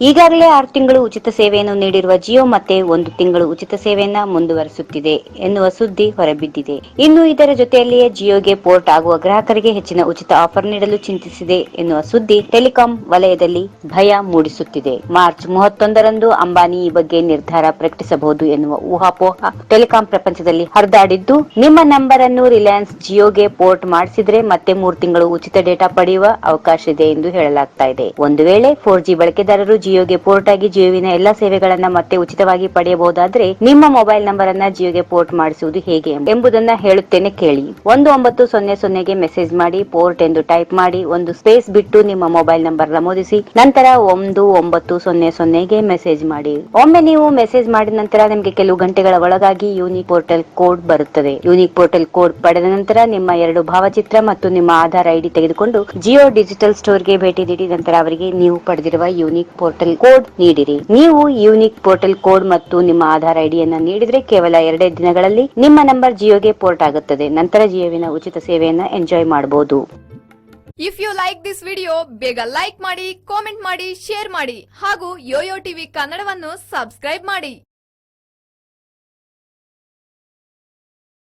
ಈಗಾಗಲೇ ಆರು ತಿಂಗಳು ಉಚಿತ ಸೇವೆಯನ್ನು ನೀಡಿರುವ ಜಿಯೋ ಮತ್ತೆ ಒಂದು ತಿಂಗಳು ಉಚಿತ ಸೇವೆಯನ್ನ ಮುಂದುವರಿಸುತ್ತಿದೆ ಎನ್ನುವ ಸುದ್ದಿ ಹೊರಬಿದ್ದಿದೆ. ಇನ್ನು ಇದರ ಜೊತೆಯಲ್ಲಿಯೇ ಜಿಯೋಗೆ ಪೋರ್ಟ್ ಆಗುವ ಗ್ರಾಹಕರಿಗೆ ಹೆಚ್ಚಿನ ಉಚಿತ ಆಫರ್ ನೀಡಲು ಚಿಂತಿಸಿದೆ ಎನ್ನುವ ಸುದ್ದಿ ಟೆಲಿಕಾಂ ವಲಯದಲ್ಲಿ ಭಯ ಮೂಡಿಸುತ್ತಿದೆ. ಮಾರ್ಚ್ ಮೂವತ್ತೊಂದರಂದು ಅಂಬಾನಿ ಈ ಬಗ್ಗೆ ನಿರ್ಧಾರ ಪ್ರಕಟಿಸಬಹುದು ಎನ್ನುವ ಊಹಾಪೋಹ ಟೆಲಿಕಾಂ ಪ್ರಪಂಚದಲ್ಲಿ ಹರಿದಾಡಿದ್ದು, ನಿಮ್ಮ ನಂಬರ್ ಅನ್ನು ರಿಲಯನ್ಸ್ ಜಿಯೋಗೆ ಪೋರ್ಟ್ ಮಾಡಿಸಿದ್ರೆ ಮತ್ತೆ ಮೂರು ತಿಂಗಳು ಉಚಿತ ಡೇಟಾ ಪಡೆಯುವ ಅವಕಾಶ ಇದೆ ಎಂದು ಹೇಳಲಾಗ್ತಾ ಇದೆ. ಒಂದು ವೇಳೆ ಫೋರ್ ಜಿ ಬಳಕೆದಾರರು ಜಿಯೋಗೆ ಪೋರ್ಟ್ ಆಗಿ ಜಿಯೋವಿನ ಎಲ್ಲಾ ಸೇವೆಗಳನ್ನ ಮತ್ತೆ ಉಚಿತವಾಗಿ ಪಡೆಯಬಹುದಾದ್ರೆ ನಿಮ್ಮ ಮೊಬೈಲ್ ನಂಬರ್ ಅನ್ನ ಜಿಯೋಗೆ ಪೋರ್ಟ್ ಮಾಡಿಸುವುದು ಹೇಗೆ ಎಂಬುದನ್ನ ಹೇಳುತ್ತೇನೆ ಕೇಳಿ. ಒಂದು ಒಂಬತ್ತು ಸೊನ್ನೆ ಸೊನ್ನೆಗೆ ಮೆಸೇಜ್ ಮಾಡಿ, ಪೋರ್ಟ್ ಎಂದು ಟೈಪ್ ಮಾಡಿ, ಒಂದು ಸ್ಪೇಸ್ ಬಿಟ್ಟು ನಿಮ್ಮ ಮೊಬೈಲ್ ನಂಬರ್ ನಮೂದಿಸಿ, ನಂತರ ಒಂದು ಒಂಬತ್ತು ಸೊನ್ನೆ ಸೊನ್ನೆಗೆ ಮೆಸೇಜ್ ಮಾಡಿ. ಒಮ್ಮೆ ನೀವು ಮೆಸೇಜ್ ಮಾಡಿದ ನಂತರ ನಿಮಗೆ ಕೆಲವು ಗಂಟೆಗಳ ಒಳಗಾಗಿ ಯೂನಿಕ್ ಪೋರ್ಟಲ್ ಕೋಡ್ ಬರುತ್ತದೆ. ಯೂನಿಕ್ ಪೋರ್ಟಲ್ ಕೋಡ್ ಪಡೆದ ನಂತರ ನಿಮ್ಮ ಎರಡು ಭಾವಚಿತ್ರ ಮತ್ತು ನಿಮ್ಮ ಆಧಾರ್ ಐಡಿ ತೆಗೆದುಕೊಂಡು ಜಿಯೋ ಡಿಜಿಟಲ್ ಸ್ಟೋರ್ಗೆ ಭೇಟಿ ನೀಡಿ ನಂತರ ಅವರಿಗೆ ನೀವು ಪಡೆದಿರುವ ಯೂನಿಕ್ ಪೋರ್ಟಲ್ ಕೋಡ್ ನೀಡಿರಿ. ನೀವು ಯೂನಿಕ್ ಪೋರ್ಟಲ್ ಕೋಡ್ ಮತ್ತು ನಿಮ್ಮ ಆಧಾರ್ ಐಡಿಯನ್ನ ನೀಡಿದ್ರೆ ಕೇವಲ ಎರಡೇ ದಿನಗಳಲ್ಲಿ ನಿಮ್ಮ ನಂಬರ್ ಜಿಯೋಗೆ ಪೋರ್ಟ್ ಆಗುತ್ತದೆ. ನಂತರ ಜಿಯೋವಿನ ಉಚಿತ ಸೇವೆಯನ್ನ ಎಂಜಾಯ್ ಮಾಡಬಹುದು if you like this video ಬೇಗ ಲೈಕ್ ಮಾಡಿ ಕಾಮೆಂಟ್ ಮಾಡಿ ಶೇರ್ ಮಾಡಿ ಹಾಗೂ ಯೋಯೋ ಟಿವಿ ಕನ್ನಡವನ್ನು ಸಬ್ಸ್ಕ್ರೈಬ್ ಮಾಡಿ.